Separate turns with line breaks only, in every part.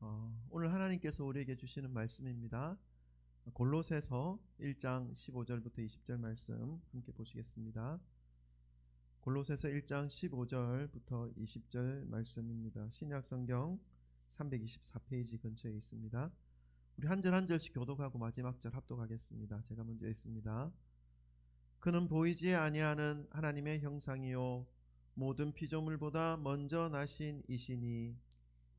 어, 오늘 하나님께서 우리에게 주시는 말씀입니다. 골로새서 1장 15절부터 20절 말씀 함께 보시겠습니다. 골로새서 1장 15절부터 20절 말씀입니다. 신약 성경 324페이지 근처에 있습니다. 우리 한 절 한 절씩 교독하고 마지막 절 합독하겠습니다. 제가 먼저 읽습니다. 그는 보이지 아니하는 하나님의 형상이요 모든 피조물보다 먼저 나신 이시니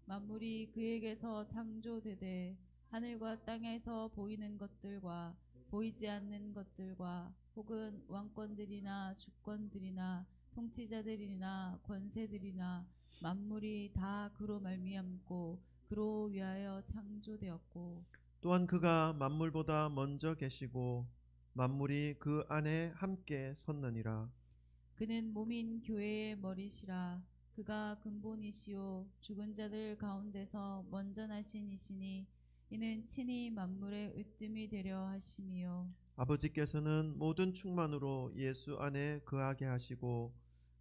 만물이 그에게서 창조되되 하늘과 땅에서 보이는 것들과 보이지 않는 것들과 혹은 왕권들이나 주권들이나 통치자들이나 권세들이나 만물이 다 그로 말미암고 그로 위하여 창조되었고
또한 그가 만물보다 먼저 계시고 만물이 그 안에 함께 섰느니라.
그는 몸인 교회의 머리시라 그가 근본이시요 죽은 자들 가운데서 먼저 나신 이시니 이는 친히 만물의 으뜸이 되려 하심이요
아버지께서는 모든 충만으로 예수 안에 거하게 하시고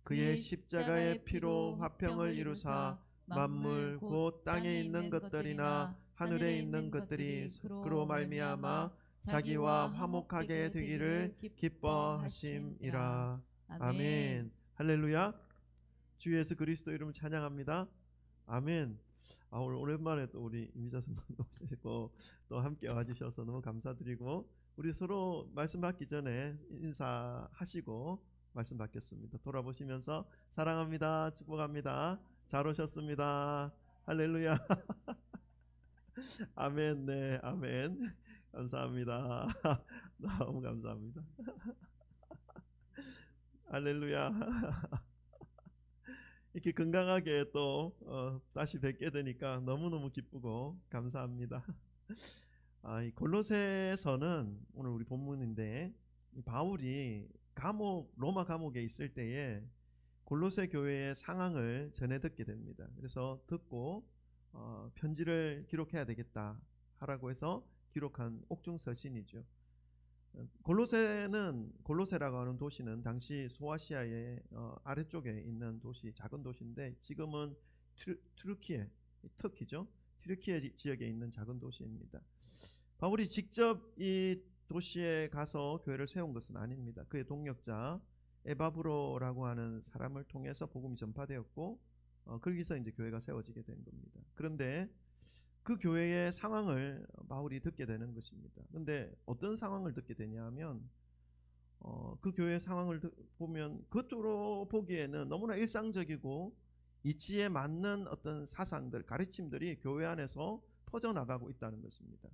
그의
그의
십자가의 피로 화평을 이루사 만물 곧 땅에 있는 것들이나 하늘에 있는 것들이 그로 말미암아 자기와 화목하게 되기를 기뻐하심이라. 아멘. 할렐루야. 주 예수 그리스도 이름을 찬양합니다. 아멘. 아, 오늘 오랜만에 또 우리 이미자 선생 오시고 또 함께 와주셔서 너무 감사드리고 우리 서로 말씀 받기 전에 인사하시고 말씀 받겠습니다. 돌아보시면서 사랑합니다. 축복합니다. 잘 오셨습니다. 할렐루야. 아멘. 네. 아멘. 감사합니다. 너무 감사합니다. 할렐루야. 이렇게 건강하게 또 어, 다시 뵙게 되니까 너무너무 기쁘고 감사합니다. 아, 이 골로새서는 오늘 우리 본문인데 이 바울이 감옥 로마 감옥에 있을 때에 골로새 교회의 상황을 전해 듣게 됩니다. 그래서 듣고 어, 편지를 기록해야 되겠다 하라고 해서 기록한 옥중서신이죠. 골로새는 골로새라고 하는 도시는 당시 소아시아의 어, 아래쪽에 있는 도시 작은 도시인데 지금은 트루, 트루키에 터키죠. 트루키에 지- 지역에 있는 작은 도시입니다. 바울이 직접 이 도시에 가서 교회를 세운 것은 아닙니다. 그의 동력자 에바브로라고 하는 사람을 통해서 복음이 전파되었고 어, 거기서 이제 교회가 세워지게 된 겁니다. 그런데 그 교회의 상황을 바울이 듣게 되는 것입니다. 근데 어떤 상황을 듣게 되냐면 어, 그 교회의 상황을 듣- 보면 겉으로 보기에는 너무나 일상적이고 이치에 맞는 어떤 사상들, 가르침들이 교회 안에서 퍼져나가고 있다는 것입니다.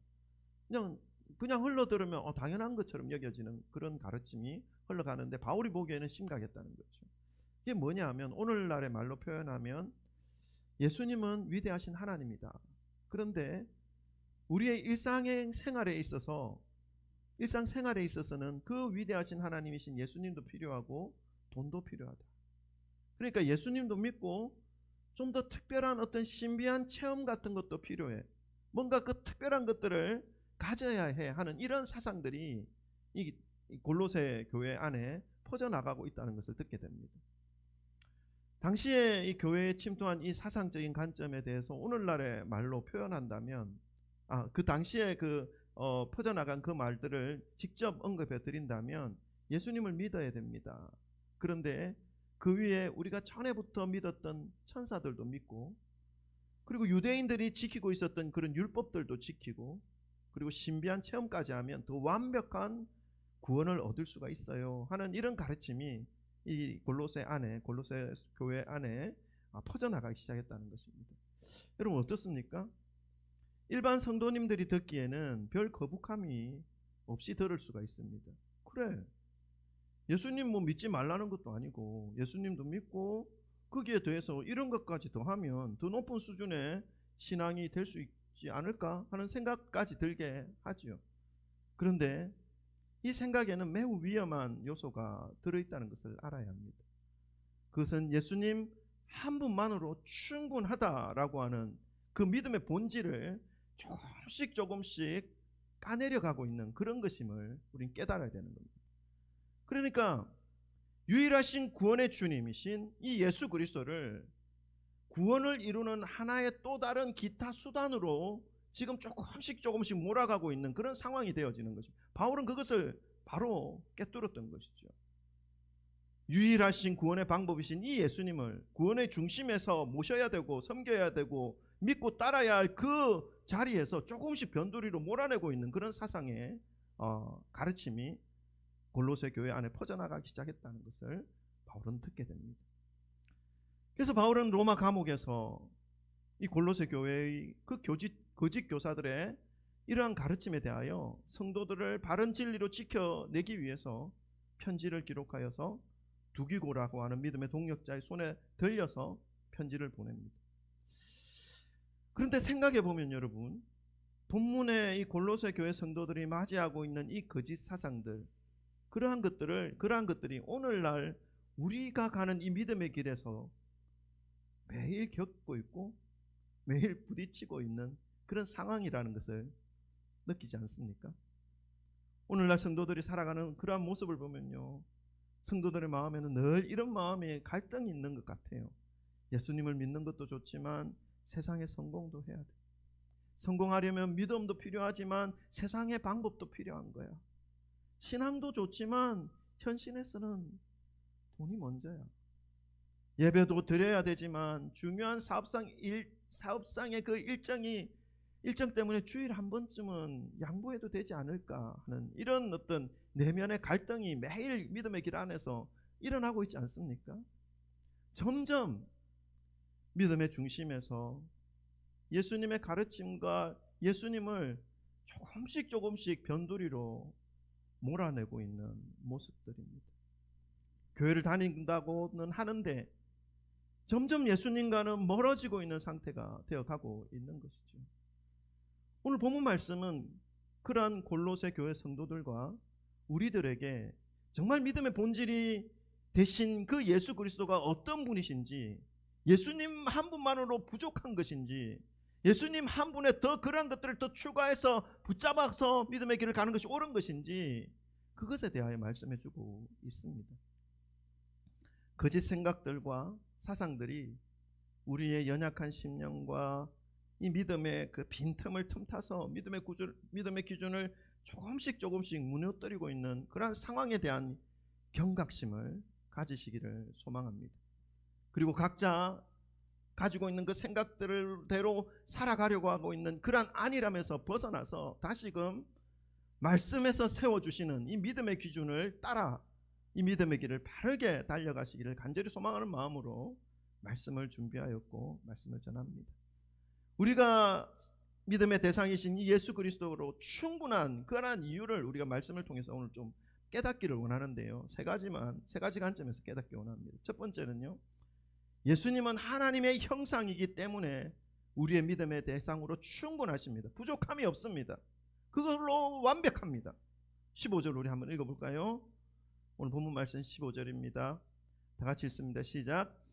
그냥 그냥 흘러들으면 어, 당연한 것처럼 여겨지는 그런 가르침이 흘러가는데 바울이 보기에는 심각했다는 거죠. 이게 뭐냐 하면 오늘날의 말로 표현하면 예수님은 위대하신 하나님이다. 그런데 우리의 일상 생활에 있어서 일상 생활에 있어서는 그 위대하신 하나님이신 예수님도 필요하고 돈도 필요하다. 그러니까 예수님도 믿고 좀 더 특별한 어떤 신비한 체험 같은 것도 필요해. 뭔가 그 특별한 것들을 가져야 해 하는 이런 사상들이 이 골로새 교회 안에 퍼져나가고 있다는 것을 듣게 됩니다. 당시에 이 교회에 침투한 이 사상적인 관점에 대해서 오늘날의 말로 표현한다면, 아, 그 당시에 그, 어, 퍼져나간 그 말들을 직접 언급해 드린다면 예수님을 믿어야 됩니다. 그런데 그 위에 우리가 전에부터 믿었던 천사들도 믿고, 그리고 유대인들이 지키고 있었던 그런 율법들도 지키고, 그리고 신비한 체험까지 하면 더 완벽한 구원을 얻을 수가 있어요. 하는 이런 가르침이 이 골로새 안에 골로새 교회 안에 아, 퍼져나가기 시작했다는 것입니다. 여러분 어떻습니까? 일반 성도님들이 듣기에는 별 거북함이 없이 들을 수가 있습니다. 그래. 예수님 뭐 믿지 말라는 것도 아니고 예수님도 믿고 거기에 더해서 이런 것까지 더 하면 더 높은 수준의 신앙이 될 수 있지 않을까 하는 생각까지 들게 하지요. 그런데 이 생각에는 매우 위험한 요소가 들어있다는 것을 알아야 합니다. 그것은 예수님 한 분만으로 충분하다라고 하는 그 믿음의 본질을 조금씩 조금씩 까내려 가고 있는 그런 것임을 우린 깨달아야 되는 겁니다. 그러니까 유일하신 구원의 주님이신 이 예수 그리스도를 구원을 이루는 하나의 또 다른 기타 수단으로 지금 조금씩 조금씩 몰아가고 있는 그런 상황이 되어지는 것입니다. 바울은 그것을 바로 깨뚫었던 것이죠. 유일하신 구원의 방법이신 이 예수님을 구원의 중심에서 모셔야 되고 섬겨야 되고 믿고 따라야 할 그 자리에서 조금씩 변두리로 몰아내고 있는 그런 사상의 어, 가르침이 골로새 교회 안에 퍼져나가기 시작했다는 것을 바울은 듣게 됩니다. 그래서 바울은 로마 감옥에서 이 골로새 교회의 그 교직, 거짓 교사들의 이러한 가르침에 대하여 성도들을 바른 진리로 지켜내기 위해서 편지를 기록하여서 두기고라고 하는 믿음의 동력자의 손에 들려서 편지를 보냅니다. 그런데 생각해 보면 여러분 본문의 이 골로새 교회 성도들이 맞이하고 있는 이 거짓 사상들 그러한 것들을 그러한 것들이 오늘날 우리가 가는 이 믿음의 길에서 매일 겪고 있고 매일 부딪히고 있는 그런 상황이라는 것을 느끼지 않습니까? 오늘날 성도들이 살아가는 그러한 모습을 보면요. 성도들의 마음에는 늘 이런 마음의 갈등이 있는 것 같아요. 예수님을 믿는 것도 좋지만 세상의 성공도 해야 돼. 성공하려면 믿음도 필요하지만 세상의 방법도 필요한 거야. 신앙도 좋지만 현실에서는 돈이 먼저야. 예배도 드려야 되지만 중요한 사업상 일, 사업상의 그 일정이 일정 때문에 주일 한 번쯤은 양보해도 되지 않을까 하는 이런 어떤 내면의 갈등이 매일 믿음의 길 안에서 일어나고 있지 않습니까? 점점 믿음의 중심에서 예수님의 가르침과 예수님을 조금씩 조금씩 변두리로 몰아내고 있는 모습들입니다. 교회를 다닌다고는 하는데 점점 예수님과는 멀어지고 있는 상태가 되어가고 있는 것이죠. 오늘 본문 말씀은 그러한 골로새 교회 성도들과 우리들에게 정말 믿음의 본질이 되신 그 예수 그리스도가 어떤 분이신지 예수님 한 분만으로 부족한 것인지 예수님 한 분에 더 그러한 것들을 더 추가해서 붙잡아서 믿음의 길을 가는 것이 옳은 것인지 그것에 대하여 말씀해 주고 있습니다. 거짓 생각들과 사상들이 우리의 연약한 심령과 이 믿음의 그 빈틈을 틈타서 믿음의 구줄, 믿음의 기준을 조금씩 조금씩 무너뜨리고 있는 그러한 상황에 대한 경각심을 가지시기를 소망합니다. 그리고 각자 가지고 있는 그 생각들대로 살아가려고 하고 있는 그러한 안일함에서 벗어나서 다시금 말씀에서 세워주시는 이 믿음의 기준을 따라 이 믿음의 길을 바르게 달려가시기를 간절히 소망하는 마음으로 말씀을 준비하였고 말씀을 전합니다. 우리가 믿음의 대상이신 이 예수 그리스도로 충분한 그러한 이유를 우리가 말씀을 통해서 오늘 좀 깨닫기를 원하는데요. 세 가지만 세 가지 관점에서 깨닫기 원합니다. 첫 번째는요. 예수님은 하나님의 형상이기 때문에 우리의 믿음의 대상으로 충분하십니다. 부족함이 없습니다. 그걸로 완벽합니다. 15절 우리 한번 읽어 볼까요? 오늘 본문 말씀 15절입니다. 다 같이 읽습니다. 시작.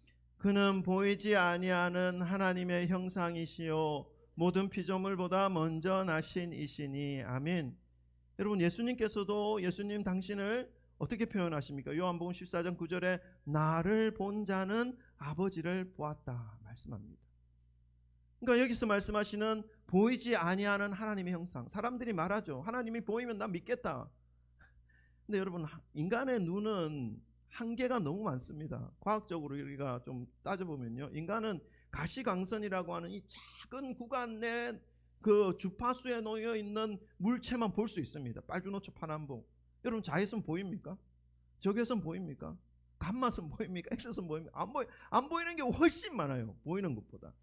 그는 보이지 아니하는 하나님의 형상이시요 모든 피조물보다 먼저 나신 이시니 아멘. 여러분 예수님께서도 예수님 당신을 어떻게 표현하십니까? 요한복음 14장 9절에 나를 본 자는 아버지를 보았다 말씀합니다. 그러니까 여기서 말씀하시는 보이지 아니하는 하나님의 형상. 사람들이 말하죠. 하나님이 보이면 난 믿겠다. 근데 여러분 인간의 눈은 한계가 너무 많습니다. 과학적으로 우리가 좀 따져보면요. 인간은 가시광선이라고 하는 이 작은 구간 내 그 주파수에 놓여 있는 물체만 볼 수 있습니다. 빨주노초 파남보. 여러분 자외선 보입니까? 적외선 보입니까? 감마선 보입니까? 엑스선 보입니까? 안 보이 안 보이는 게 훨씬 많아요. 보이는 것보다.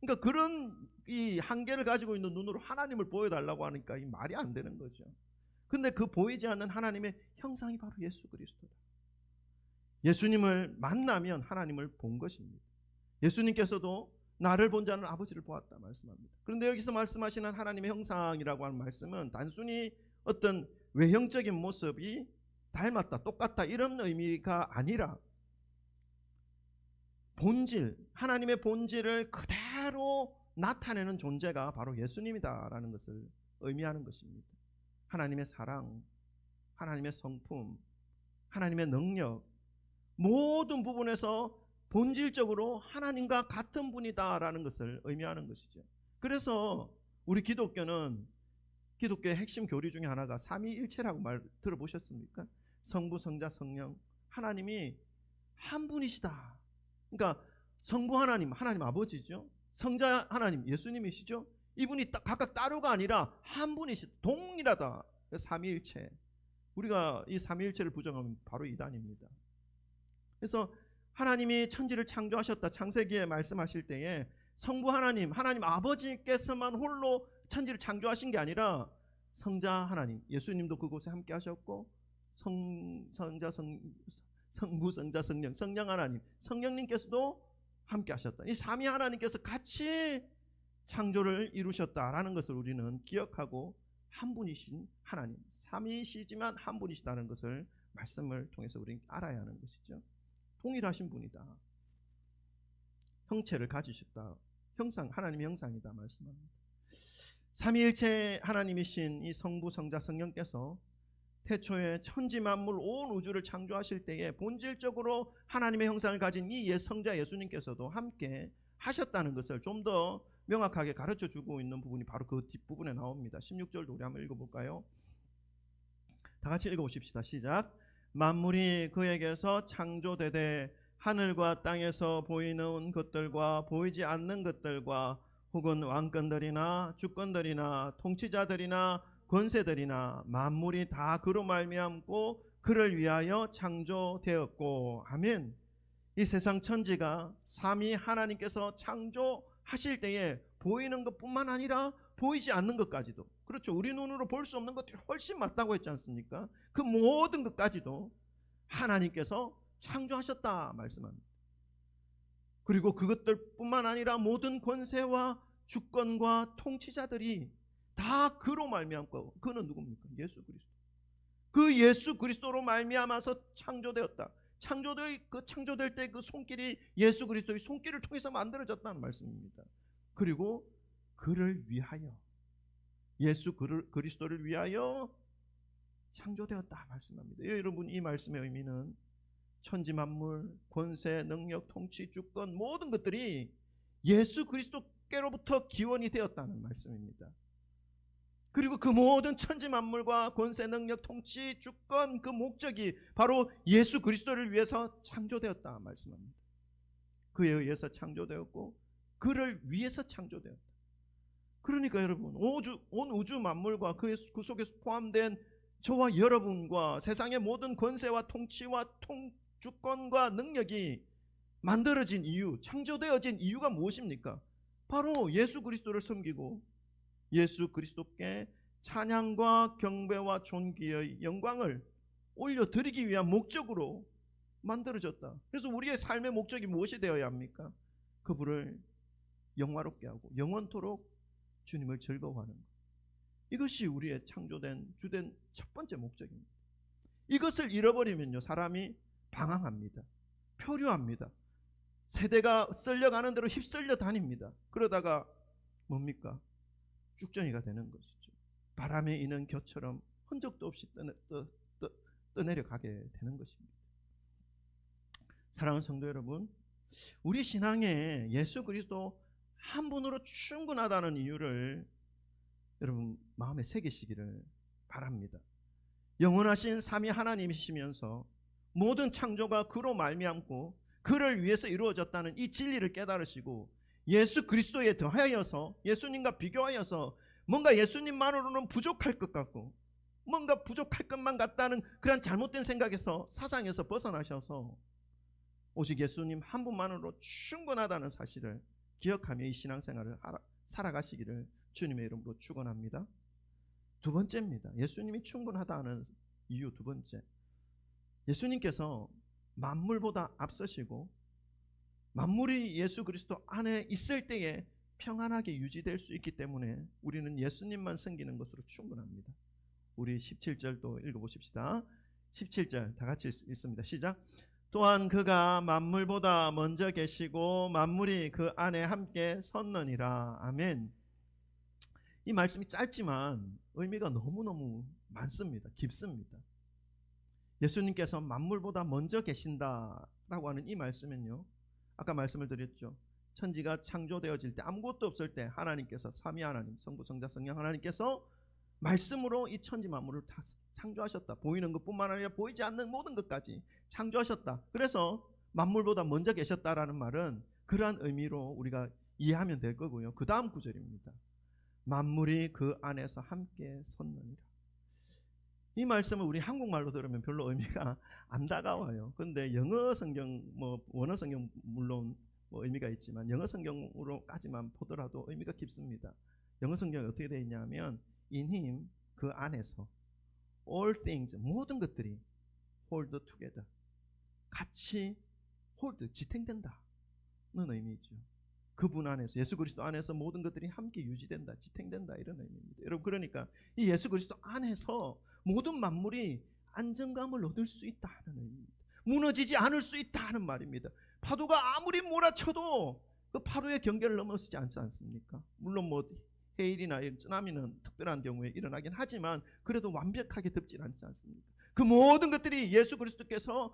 그러니까 그런 이 한계를 가지고 있는 눈으로 하나님을 보여달라고 하니까 이 말이 안 되는 거죠. 근데 그 보이지 않는 하나님의 형상이 바로 예수 그리스도다. 예수님을 만나면 하나님을 본 것입니다. 예수님께서도 나를 본 자는 아버지를 보았다 말씀합니다. 그런데 여기서 말씀하시는 하나님의 형상이라고 하는 말씀은 단순히 어떤 외형적인 모습이 닮았다, 똑같다 이런 의미가 아니라 본질, 하나님의 본질을 그대로 나타내는 존재가 바로 예수님이다라는 것을 의미하는 것입니다. 하나님의 사랑, 하나님의 성품, 하나님의 능력 모든 부분에서 본질적으로 하나님과 같은 분이다라는 것을 의미하는 것이죠. 그래서 우리 기독교는 기독교의 핵심 교리 중에 하나가 삼위일체라고 말 들어보셨습니까? 성부, 성자, 성령 하나님이 한 분이시다. 그러니까 성부 하나님, 하나님 아버지죠. 성자 하나님, 예수님이시죠. 이분이 따- 각각 따로가 아니라 한 분이시, 동일하다. 삼위일체. 우리가 이 삼위일체를 부정하면 바로 이단입니다. 그래서 하나님이 천지를 창조하셨다. 창세기에 말씀하실 때에 성부 하나님, 하나님 아버지께서만 홀로 천지를 창조하신 게 아니라 성자 하나님, 예수님도 그곳에 함께 하셨고 성 성자 성 성부 성자 성령 성령 하나님, 성령님께서도 함께 하셨다. 이 삼위 하나님께서 같이 창조를 이루셨다라는 것을 우리는 기억하고 한 분이신 하나님, 삼위시지만 한 분이시다는 것을 말씀을 통해서 우리는 알아야 하는 것이죠. 동일하신 분이다. 형체를 가지셨다. 형상 하나님의 형상이다 말씀합니다. 삼위일체 하나님이신 이 성부 성자 성령께서 태초에 천지 만물 온 우주를 창조하실 때에 본질적으로 하나님의 형상을 가진 이 예- 성자 예수님께서도 함께 하셨다는 것을 좀 더 명확하게 가르쳐 주고 있는 부분이 바로 그 뒷부분에 나옵니다. 16절도 우리 한번 읽어 볼까요? 다 같이 읽어 보십시다. 시작. 만물이 그에게서 창조되되 하늘과 땅에서 보이는 것들과 보이지 않는 것들과 혹은 왕권들이나 주권들이나 통치자들이나 권세들이나 만물이 다 그로 말미암고 그를 위하여 창조되었고 아멘. 이 세상 천지가 삼위 하나님께서 창조 하실 때에 보이는 것뿐만 아니라 보이지 않는 것까지도 그렇죠. 우리 눈으로 볼 수 없는 것들이 훨씬 많다고 했지 않습니까? 그 모든 것까지도 하나님께서 창조하셨다 말씀합니다. 그리고 그것들뿐만 아니라 모든 권세와 주권과 통치자들이 다 그로 말미암고 그는 누굽니까? 예수 그리스도. 그 예수 그리스도로 말미암아서 창조되었다. 창조될 그 창조될 때 그 손길이 예수 그리스도의 손길을 통해서 만들어졌다는 말씀입니다. 그리고 그를 위하여 예수 그를- 그리스도를 위하여 창조되었다 말씀합니다. 예, 여러분 이 말씀의 의미는 천지 만물, 권세, 능력, 통치, 주권 모든 것들이 예수 그리스도께로부터 기원이 되었다는 말씀입니다. 그리고 그 모든 천지 만물과 권세, 능력, 통치, 주권 그 목적이 바로 예수 그리스도를 위해서 창조되었다 말씀합니다. 그에 의해서 창조되었고 그를 위해서 창조되었다. 그러니까 여러분 우주, 온 우주 만물과 그, 그 속에 포함된 저와 여러분과 세상의 모든 권세와 통치와 통, 주권과 능력이 만들어진 이유, 창조되어진 이유가 무엇입니까? 바로 예수 그리스도를 섬기고 예수 그리스도께 찬양과 경배와 존귀의 영광을 올려드리기 위한 목적으로 만들어졌다. 그래서 우리의 삶의 목적이 무엇이 되어야 합니까? 그분을 영화롭게 하고 영원토록 주님을 즐거워하는 것. 이것이 우리의 창조된 주된 첫 번째 목적입니다. 이것을 잃어버리면요 사람이 방황합니다. 표류합니다. 세대가 썰려가는 대로 휩쓸려 다닙니다. 그러다가 뭡니까? 쭉정이가 되는 것이죠. 바람에 이는 겨처럼 흔적도 없이 떠내, 떠, 떠, 떠내려가게 되는 것입니다. 사랑하는 성도 여러분, 우리 신앙에 예수 그리스도 한 분으로 충분하다는 이유를 여러분 마음에 새기시기를 바랍니다. 영원하신 삼위 하나님이시면서 모든 창조가 그로 말미암고 그를 위해서 이루어졌다는 이 진리를 깨달으시고 예수 그리스도에 더하여서 예수님과 비교하여서 뭔가 예수님만으로는 부족할 것 같고 뭔가 부족할 것만 같다는 그런 잘못된 생각에서 사상에서 벗어나셔서 오직 예수님 한 분만으로 충분하다는 사실을 기억하며 이 신앙생활을 살아가시기를 주님의 이름으로 축원합니다. 두 번째입니다. 예수님이 충분하다는 이유 두 번째. 예수님께서 만물보다 앞서시고 만물이 예수 그리스도 안에 있을 때에 평안하게 유지될 수 있기 때문에 우리는 예수님만 섬기는 것으로 충분합니다. 우리 17절도 읽어보십시다. 17절 다 같이 읽- 읽습니다. 시작. 또한 그가 만물보다 먼저 계시고 만물이 그 안에 함께 섰느니라. 아멘. 이 말씀이 짧지만 의미가 너무너무 많습니다. 깊습니다. 예수님께서 만물보다 먼저 계신다라고 하는 이 말씀은요. 아까 말씀을 드렸죠. 천지가 창조되어질 때 아무것도 없을 때 하나님께서 삼위 하나님, 성부, 성자, 성령 하나님께서 말씀으로 이 천지 만물을 다 창조하셨다. 보이는 것뿐만 아니라 보이지 않는 모든 것까지 창조하셨다. 그래서 만물보다 먼저 계셨다라는 말은 그러한 의미로 우리가 이해하면 될 거고요. 그 다음 구절입니다. 만물이 그 안에서 함께 섰느니라. 이 말씀을 우리 한국말로 들으면 별로 의미가 안 다가와요. 근데 영어 성경 뭐 원어 성경 물론 뭐 의미가 있지만 영어 성경으로까지만 보더라도 의미가 깊습니다. 영어 성경이 어떻게 되어 있냐면 in him 그 안에서 all things 모든 것들이 hold together 같이 hold 지탱된다는 의미죠. 그분 안에서 예수 그리스도 안에서 모든 것들이 함께 유지된다, 지탱된다 이런 의미입니다. 여러분 그러니까 이 예수 그리스도 안에서 모든 만물이 안정감을 얻을 수 있다는 의미입니다. 무너지지 않을 수 있다는 말입니다. 파도가 아무리 몰아쳐도 그 파도의 경계를 넘어서지 않지 않습니까? 물론 뭐 해일이나 쓰나미는 특별한 경우에 일어나긴 하지만 그래도 완벽하게 덮질 않지 않습니까? 그 모든 것들이 예수 그리스도께서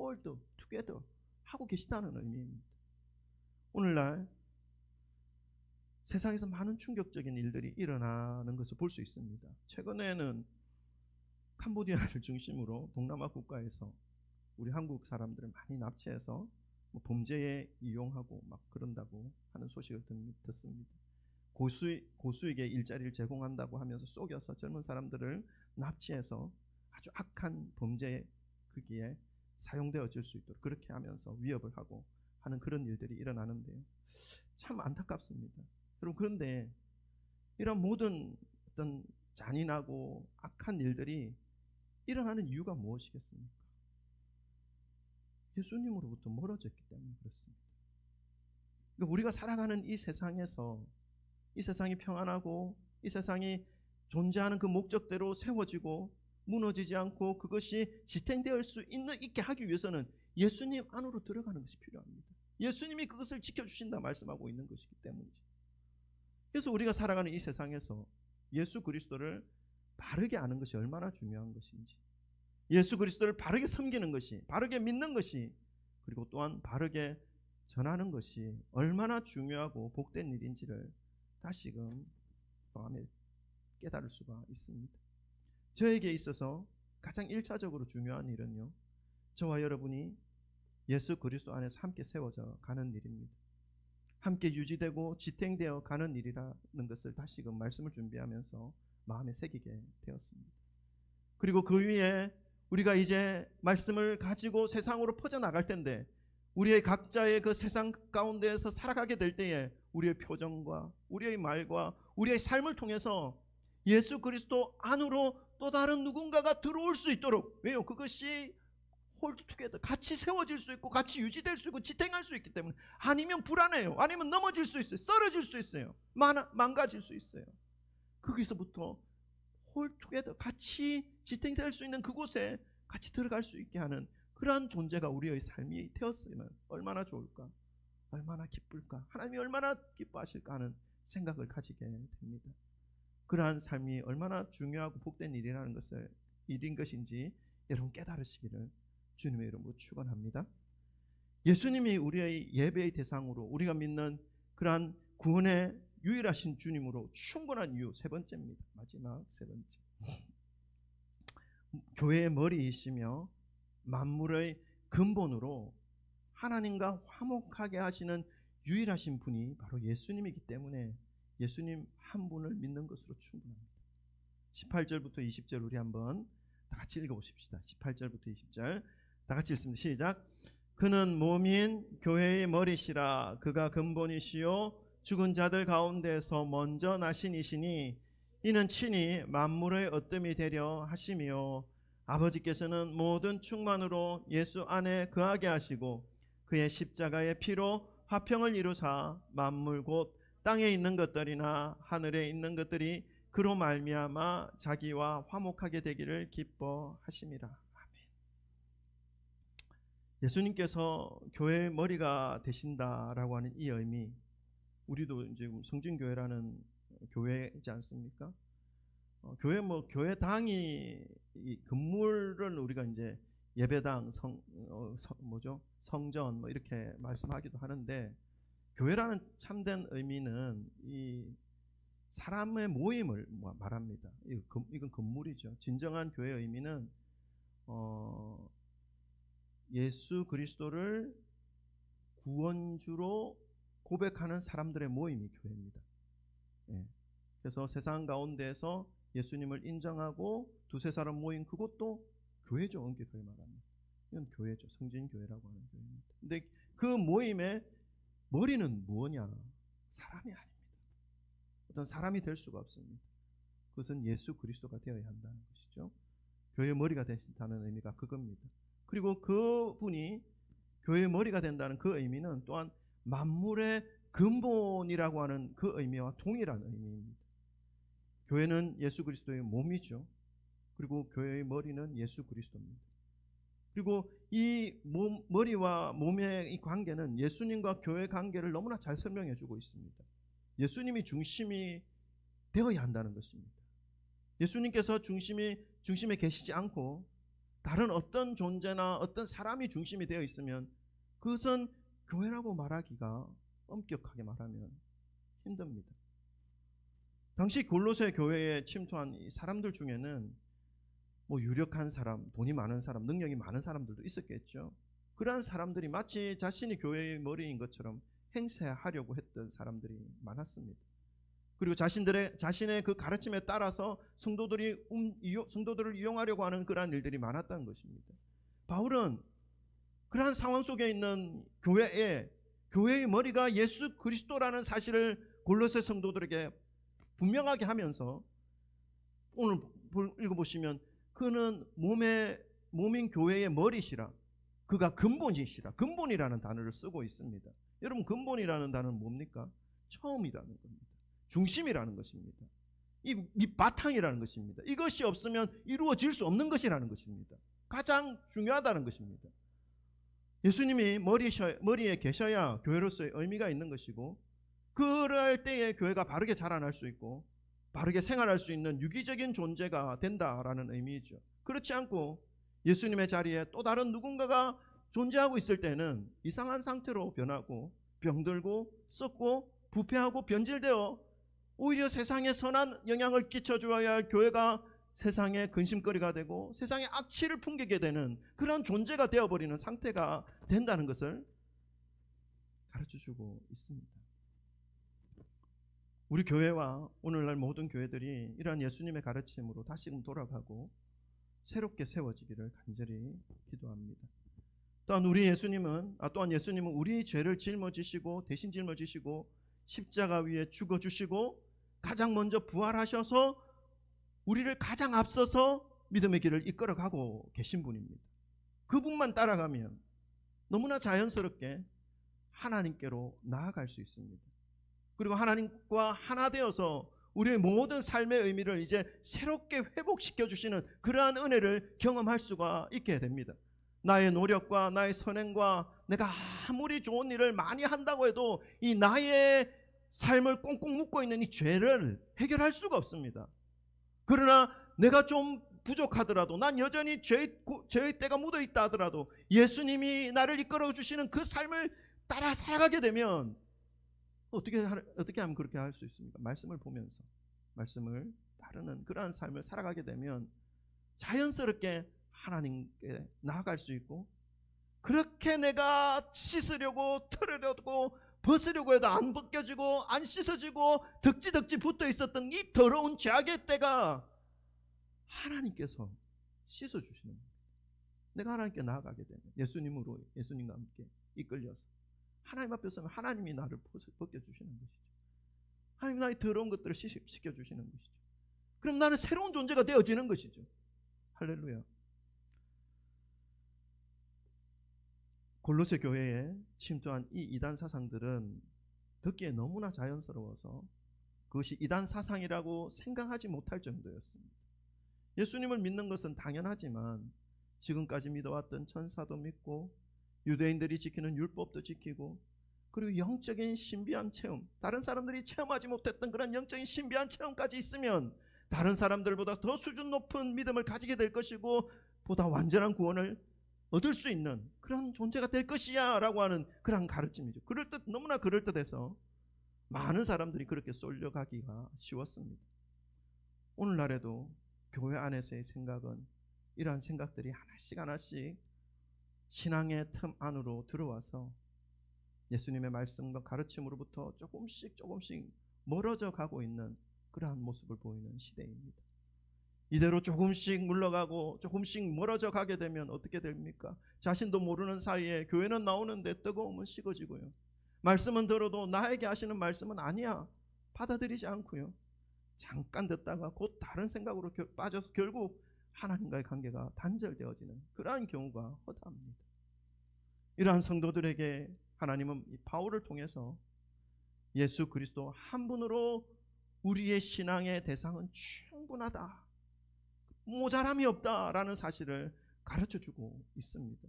hold together 하고 계시다는 의미입니다. 오늘날 세상에서 많은 충격적인 일들이 일어나는 것을 볼 수 있습니다. 최근에는 캄보디아를 중심으로 동남아 국가에서 우리 한국 사람들을 많이 납치해서 뭐 범죄에 이용하고 막 그런다고 하는 소식을 듣- 듣습니다. 고수익, 고수익에 일자리를 제공한다고 하면서 속여서 젊은 사람들을 납치해서 아주 악한 범죄에 거기에 사용되어질 수 있도록 그렇게 하면서 위협을 하고 하는 그런 일들이 일어나는데요. 참 안타깝습니다. 여러분 그런데 이런 모든 어떤 잔인하고 악한 일들이 일어나는 이유가 무엇이겠습니까? 예수님으로부터 멀어졌기 때문에 그렇습니다. 그러니까 우리가 살아가는 이 세상에서 이 세상이 평안하고 이 세상이 존재하는 그 목적대로 세워지고 무너지지 않고 그것이 지탱될 수 있는 있게 하기 위해서는 예수님 안으로 들어가는 것이 필요합니다. 예수님이 그것을 지켜주신다 말씀하고 있는 것이기 때문이죠. 그래서 우리가 살아가는 이 세상에서 예수 그리스도를 바르게 아는 것이 얼마나 중요한 것인지, 예수 그리스도를 바르게 섬기는 것이, 바르게 믿는 것이, 그리고 또한 바르게 전하는 것이 얼마나 중요하고 복된 일인지를 다시금 마음에 깨달을 수가 있습니다. 저에게 있어서 가장 일차적으로 중요한 일은요, 저와 여러분이 예수 그리스도 안에서 함께 세워져 가는 일입니다. 함께 유지되고 지탱되어 가는 일이라는 것을 다시금 말씀을 준비하면서 마음에 새기게 되었습니다. 그리고 그 위에 우리가 이제 말씀을 가지고 세상으로 퍼져나갈 텐데 우리의 각자의 그 세상 가운데에서 살아가게 될 때에 우리의 표정과 우리의 말과 우리의 삶을 통해서 예수 그리스도 안으로 또 다른 누군가가 들어올 수 있도록 왜요? 그것이 홀드 투게더 같이 세워질 수 있고 같이 유지될 수 있고 지탱할 수 있기 때문에 아니면 불안해요. 아니면 넘어질 수 있어요. 쓰러질 수 있어요. 망, 망가질 수 있어요. 거기서부터 홀 투게더 같이 지탱될 수 있는 그곳에 같이 들어갈 수 있게 하는 그러한 존재가 우리의 삶이 되었으면 얼마나 좋을까? 얼마나 기쁠까? 하나님이 얼마나 기뻐하실까 하는 생각을 가지게 됩니다. 그러한 삶이 얼마나 중요하고 복된 일이라는 것을 일인 것인지 여러분 깨달으시기를 주님의 이름으로 축원합니다. 예수님이 우리의 예배의 대상으로 우리가 믿는 그러한 구원의 유일하신 주님으로 충분한 이유 세 번째입니다. 마지막 세 번째. 교회의 머리이시며 만물의 근본으로 하나님과 화목하게 하시는 유일하신 분이 바로 예수님이기 때문에 예수님 한 분을 믿는 것으로 충분합니다. 18절부터 20절 우리 한번 다 같이 읽어보십시다. 18절부터 20절 다 같이 읽습니다. 시작. 그는 몸인 교회의 머리시라 그가 근본이시요 죽은 자들 가운데서 먼저 나신 이시니 이는 친히 만물의 어뜸이 되려 하심이요 아버지께서는 모든 충만으로 예수 안에 거하게 하시고 그의 십자가의 피로 화평을 이루사 만물 곧 땅에 있는 것들이나 하늘에 있는 것들이 그로 말미암아 자기와 화목하게 되기를 기뻐하심이라. 아멘. 예수님께서 교회의 머리가 되신다라고 하는 이 의미, 우리도 지금 성진교회라는 교회이지 않습니까? 어, 교회 뭐 교회 당이 이 건물은 우리가 이제 예배당 성 어, 서- 뭐죠 성전 뭐 이렇게 말씀하기도 하는데 교회라는 참된 의미는 이 사람의 모임을 뭐 말합니다. 이건 건물이죠. 진정한 교회의 의미는 어, 예수 그리스도를 구원주로 고백하는 사람들의 모임이 교회입니다. 예. 그래서 세상 가운데에서 예수님을 인정하고 두세 사람 모인 그것도 교회죠. 엄격하게 말하면. 이건 교회죠. 성진교회라고 하는 교회입니다. 근데 그 모임의 머리는 뭐냐? 사람이 아닙니다. 어떤 사람이 될 수가 없습니다. 그것은 예수 그리스도가 되어야 한다는 것이죠. 교회의 머리가 되신다는 의미가 그겁니다. 그리고 그분이 교회의 머리가 된다는 그 의미는 또한 만물의 근본이라고 하는 그 의미와 동일한 의미입니다. 교회는 예수 그리스도의 몸이죠. 그리고 교회의 머리는 예수 그리스도입니다. 그리고 이 몸, 머리와 몸의 이 관계는 예수님과 교회 관계를 너무나 잘 설명해 주고 있습니다. 예수님이 중심이 되어야 한다는 것입니다. 예수님께서 중심이 중심에 계시지 않고 다른 어떤 존재나 어떤 사람이 중심이 되어 있으면 그것은 교회라고 말하기가 엄격하게 말하면 힘듭니다. 당시 골로새 교회에 침투한 이 사람들 중에는 뭐 유력한 사람, 돈이 많은 사람, 능력이 많은 사람들도 있었겠죠. 그러한 사람들이 마치 자신이 교회의 머리인 것처럼 행세하려고 했던 사람들이 많았습니다. 그리고 자신들의 자신의 그 가르침에 따라서 성도들이 음, 성도들을 이용하려고 하는 그러한 일들이 많았다는 것입니다. 바울은 그러한 상황 속에 있는 교회에 교회의 머리가 예수 그리스도라는 사실을 골로새 성도들에게 분명하게 하면서 오늘 볼- 읽어보시면 그는 몸의 몸인 교회의 머리시라 그가 근본이시라 근본이라는 단어를 쓰고 있습니다. 여러분 근본이라는 단어는 뭡니까? 처음이라는 겁니다. 중심이라는 것입니다. 이 밑바탕이라는 것입니다. 이것이 없으면 이루어질 수 없는 것이라는 것입니다. 가장 중요하다는 것입니다. 예수님이 머리에 계셔야 교회로서의 의미가 있는 것이고 그럴 때에 교회가 바르게 자라날 수 있고 바르게 생활할 수 있는 유기적인 존재가 된다라는 의미이죠. 그렇지 않고 예수님의 자리에 또 다른 누군가가 존재하고 있을 때는 이상한 상태로 변하고 병들고 썩고 부패하고 변질되어 오히려 세상에 선한 영향을 끼쳐주어야 할 교회가 세상의 근심거리가 되고 세상의 악취를 풍기게 되는 그런 존재가 되어버리는 상태가 된다는 것을 가르쳐주고 있습니다. 우리 교회와 오늘날 모든 교회들이 이러한 예수님의 가르침으로 다시금 돌아가고 새롭게 세워지기를 간절히 기도합니다. 또한 우리 예수님은 아, 또한 예수님은 우리 죄를 짊어지시고 대신 짊어지시고 십자가 위에 죽어 주시고 가장 먼저 부활하셔서 우리를 가장 앞서서 믿음의 길을 이끌어가고 계신 분입니다. 그분만 따라가면 너무나 자연스럽게 하나님께로 나아갈 수 있습니다. 그리고 하나님과 하나 되어서 우리의 모든 삶의 의미를 이제 새롭게 회복시켜 주시는 그러한 은혜를 경험할 수가 있게 됩니다. 나의 노력과 나의 선행과 내가 아무리 좋은 일을 많이 한다고 해도 이 나의 삶을 꽁꽁 묶고 있는 이 죄를 해결할 수가 없습니다. 그러나 내가 좀 부족하더라도 난 여전히 죄의, 고- 죄의 때가 묻어 있다 하더라도 예수님이 나를 이끌어 주시는 그 삶을 따라 살아가게 되면 어떻게 하, 어떻게 하면 그렇게 할 수 있습니까? 말씀을 보면서 말씀을 따르는 그러한 삶을 살아가게 되면 자연스럽게 하나님께 나아갈 수 있고 그렇게 내가 씻으려고 털으려고 벗으려고 해도 안 벗겨지고 안 씻어지고 덕지덕지 붙어 있었던 이 더러운 죄악의 때가 하나님께서 씻어 주시는 겁니다. 내가 하나님께 나아가게 되면 예수님으로 예수님과 함께 이끌려서 하나님 앞에 서면 하나님이 나를 벗겨 주시는 것이죠. 하나님 나의 더러운 것들을 씻겨 주시는 것이죠. 그럼 나는 새로운 존재가 되어지는 것이죠. 할렐루야. 골로새 교회에 침투한 이 이단 사상들은 듣기에 너무나 자연스러워서 그것이 이단 사상이라고 생각하지 못할 정도였습니다. 예수님을 믿는 것은 당연하지만 지금까지 믿어왔던 천사도 믿고 유대인들이 지키는 율법도 지키고 그리고 영적인 신비한 체험, 다른 사람들이 체험하지 못했던 그런 영적인 신비한 체험까지 있으면 다른 사람들보다 더 수준 높은 믿음을 가지게 될 것이고 보다 완전한 구원을 얻을 수 있는 그런 존재가 될 것이야 라고 하는 그런 가르침이죠. 그럴 듯 너무나 그럴 듯해서 많은 사람들이 그렇게 쏠려가기가 쉬웠습니다. 오늘날에도 교회 안에서의 생각은 이러한 생각들이 하나씩 하나씩 신앙의 틈 안으로 들어와서 예수님의 말씀과 가르침으로부터 조금씩 조금씩 멀어져 가고 있는 그러한 모습을 보이는 시대입니다. 이대로 조금씩 물러가고 조금씩 멀어져 가게 되면 어떻게 됩니까? 자신도 모르는 사이에 교회는 나오는데 뜨거움은 식어지고요. 말씀은 들어도 나에게 하시는 말씀은 아니야. 받아들이지 않고요. 잠깐 듣다가 곧 다른 생각으로 겨- 빠져서 결국 하나님과의 관계가 단절되어지는 그러한 경우가 허다합니다. 이러한 성도들에게 하나님은 이 바울을 통해서 예수 그리스도 한 분으로 우리의 신앙의 대상은 충분하다. 모자람이 없다라는 사실을 가르쳐 주고 있습니다.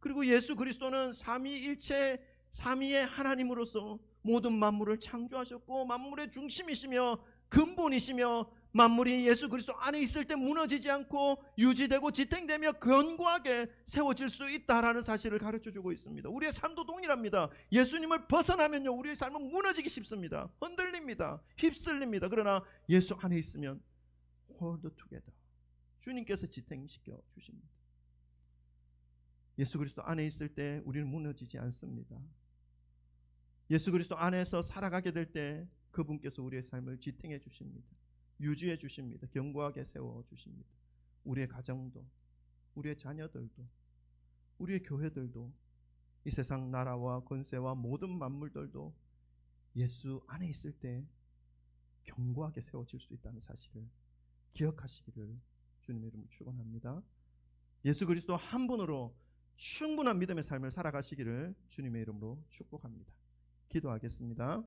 그리고 예수 그리스도는 삼위일체 삼위의 하나님으로서 모든 만물을 창조하셨고 만물의 중심이시며 근본이시며 만물이 예수 그리스도 안에 있을 때 무너지지 않고 유지되고 지탱되며 견고하게 세워질 수 있다라는 사실을 가르쳐 주고 있습니다. 우리의 삶도 동일합니다. 예수님을 벗어나면요 우리의 삶은 무너지기 쉽습니다. 흔들립니다. 휩쓸립니다. 그러나 예수 안에 있으면 hold together. 주님께서 지탱시켜 주십니다. 예수 그리스도 안에 있을 때 우리는 무너지지 않습니다. 예수 그리스도 안에서 살아가게 될 때 그분께서 우리의 삶을 지탱해 주십니다. 유지해 주십니다. 견고하게 세워 주십니다. 우리의 가정도, 우리의 자녀들도, 우리의 교회들도, 이 세상 나라와 권세와 모든 만물들도 예수 안에 있을 때 견고하게 세워질 수 있다는 사실을 기억하시기를 주님의 이름으로 축원합니다. 예수 그리스도 한 분으로 충분한 믿음의 삶을 살아가시기를 주님의 이름으로 축복합니다. 기도하겠습니다.